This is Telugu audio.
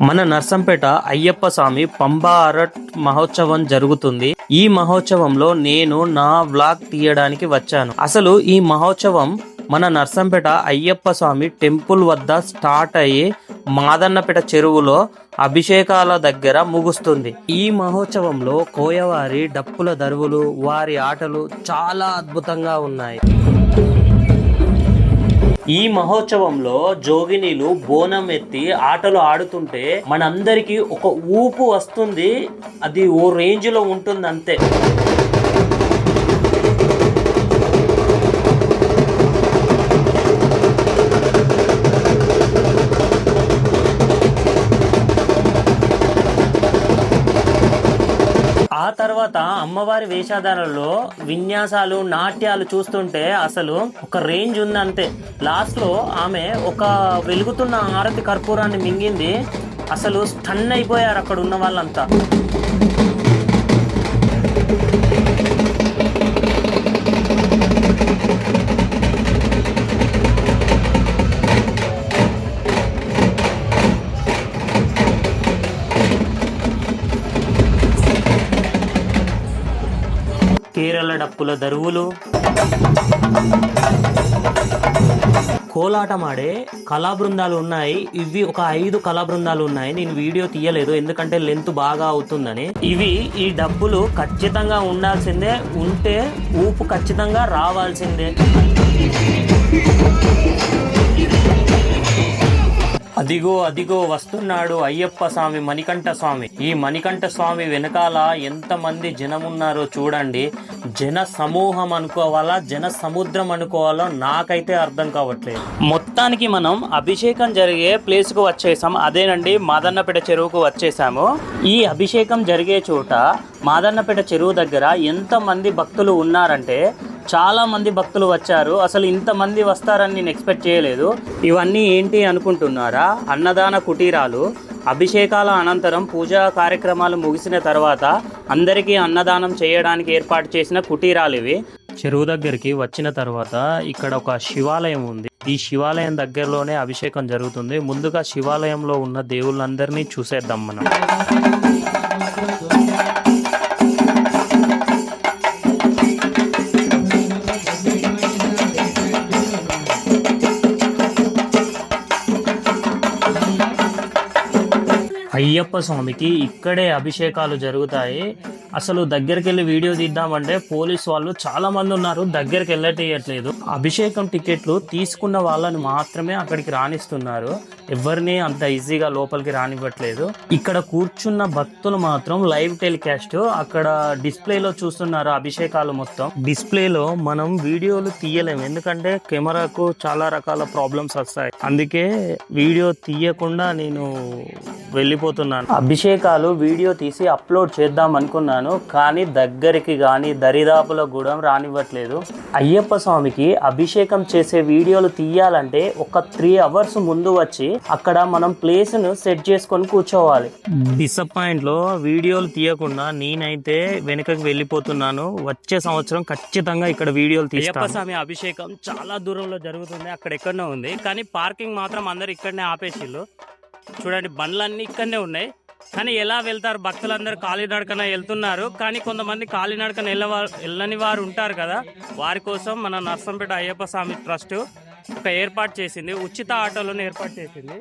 మన నర్సంపేట అయ్యప్ప స్వామి పంబా అరట్ మహోత్సవం జరుగుతుంది. ఈ మహోత్సవంలో నేను నా వ్లాగ్ తీయడానికి వచ్చాను. అసలు ఈ మహోత్సవం మన నర్సంపేట అయ్యప్ప స్వామి టెంపుల్ వద్ద స్టార్ట్ అయ్యి మాదన్నపేట చెరువులో అభిషేకాల దగ్గర ముగుస్తుంది. ఈ మహోత్సవంలో కోయవారి డప్పుల దరువులు వారి ఆటలు చాలా అద్భుతంగా ఉన్నాయి. ఈ మహోత్సవంలో జోగినీలు బోనం ఎత్తి ఆటలు ఆడుతుంటే మనందరికీ ఒక ఊపు వస్తుంది. అది ఓ రేంజ్లో ఉంటుంది అంతే ఆ తర్వాత అమ్మవారి వేషధారణలో విన్యాసాలు నాట్యాలు చూస్తుంటే అసలు ఒక రేంజ్ ఉంది అంతే. లాస్ట్లో ఆమె ఒక వెలుగుతున్న ఆరతి కర్పూరాన్ని మింగింది. అసలు స్టన్ అయిపోయారు అక్కడ ఉన్న వాళ్ళంతా. కేరళ డప్పుల దరువులు. కోలాటమాడే కళా బృందాలు ఉన్నాయి. ఇవి ఒక ఐదు కళా బృందాలు ఉన్నాయి. నేను వీడియో తీయలేదు. ఎందుకంటే లెంత్ బాగా అవుతుందని. ఇవి ఈ డబ్బులు ఖచ్చితంగా ఉండాల్సిందే. ఉంటే ఊపు ఖచ్చితంగా రావాల్సిందే. అదిగో అదిగో వస్తున్నాడు అయ్యప్ప స్వామి మణికంఠ స్వామి. ఈ మణికంఠ స్వామి వెనకాల ఎంతమంది జనమున్నారో చూడండి. జన సమూహం అనుకోవాలా జన సముద్రం అనుకోవాలో నాకైతే అర్థం కావట్లేదు. మొత్తానికి మనం అభిషేకం జరిగే ప్లేస్కు వచ్చేసాం. అదేనండి మాదన్నపేట చెరువుకు వచ్చేసాము. ఈ అభిషేకం జరిగే చోట మాదన్నపేట చెరువు దగ్గర ఎంతమంది భక్తులు ఉన్నారంటే చాలా మంది భక్తులు వచ్చారు. అసలు ఇంతమంది వస్తారని నేను ఎక్స్పెక్ట్ చేయలేదు. ఇవన్నీ ఏంటి అనుకుంటున్నారా? అన్నదాన కుటీరాలు అభిషేకాల అనంతరం పూజా కార్యక్రమాలు ముగిసిన తర్వాత అందరికీ అన్నదానం చేయడానికి ఏర్పాటు చేసిన కుటీరాలు ఇవి. చెరువు దగ్గరికి వచ్చిన తర్వాత ఇక్కడ ఒక శివాలయం ఉంది. ఈ శివాలయం దగ్గరలోనే అభిషేకం జరుగుతుంది. ముందుగా శివాలయంలో ఉన్న దేవుళ్ళందరినీ చూసేద్దాం మనం. అయ్యప్ప స్వామికి ఇక్కడే అభిషేకాలు జరుగుతాయి. అసలు దగ్గరికి వెళ్ళి వీడియో తీద్దామంటే పోలీస్ వాళ్ళు చాలా మంది ఉన్నారు దగ్గరికి వెళ్ళటేయట్లేదు అభిషేకం టికెట్లు తీసుకున్న వాళ్ళని మాత్రమే అక్కడికి రాణిస్తున్నారు. ఎవరిని అంత ఈజీగా లోపలికి రానివ్వట్లేదు. ఇక్కడ కూర్చున్న భక్తులు మాత్రం లైవ్ టెలికాస్ట్ అక్కడ డిస్ప్లేలో చూస్తున్నారు అభిషేకాలు మొత్తం. డిస్ప్లేలో మనం వీడియోలు తీయలేము ఎందుకంటే కెమెరాకు చాలా రకాల ప్రాబ్లమ్స్ వస్తాయి. అందుకే వీడియో తీయకుండా నేను వెళ్ళిపోతున్నాను. అభిషేకాలు వీడియో తీసి అప్లోడ్ చేద్దాం అనుకున్నాను. కానీ దగ్గరికి కానీ దరిదాపుల కూడా రానివ్వట్లేదు. అయ్యప్ప స్వామికి అభిషేకం చేసే వీడియోలు తీయాలంటే ఒక త్రీ అవర్స్ ముందు వచ్చి అక్కడ మనం ప్లేస్ను సెట్ చేసుకొని కూర్చోవాలి. డిసప్పాయింట్లో వీడియోలు తీయకుండా నేనైతే వెనుకకి వెళ్ళిపోతున్నాను. వచ్చే సంవత్సరం ఖచ్చితంగా ఇక్కడ వీడియోలు తీస్తాను. స్వామి అభిషేకం చాలా దూరంలో జరుగుతుంది అక్కడ ఎక్కడనే ఉంది. కానీ పార్కింగ్ మాత్రం అందరు ఇక్కడనే ఆపేసిళ్ళు. చూడండి బండ్లన్నీ ఇక్కడనే ఉన్నాయి. కానీ ఎలా వెళ్తారు? భక్తులందరూ కాలినడకన వెళ్తున్నారు. కానీ కొంతమంది కాలినడకన వెళ్ళ వెళ్ళని వారు ఉంటారు కదా. వారి కోసం మన నర్సంపేట అయ్యప్ప స్వామి ట్రస్ట్ ఒక ఏర్పాటు చేసింది. ఉచిత ఆటోలను ఏర్పాటు చేసింది.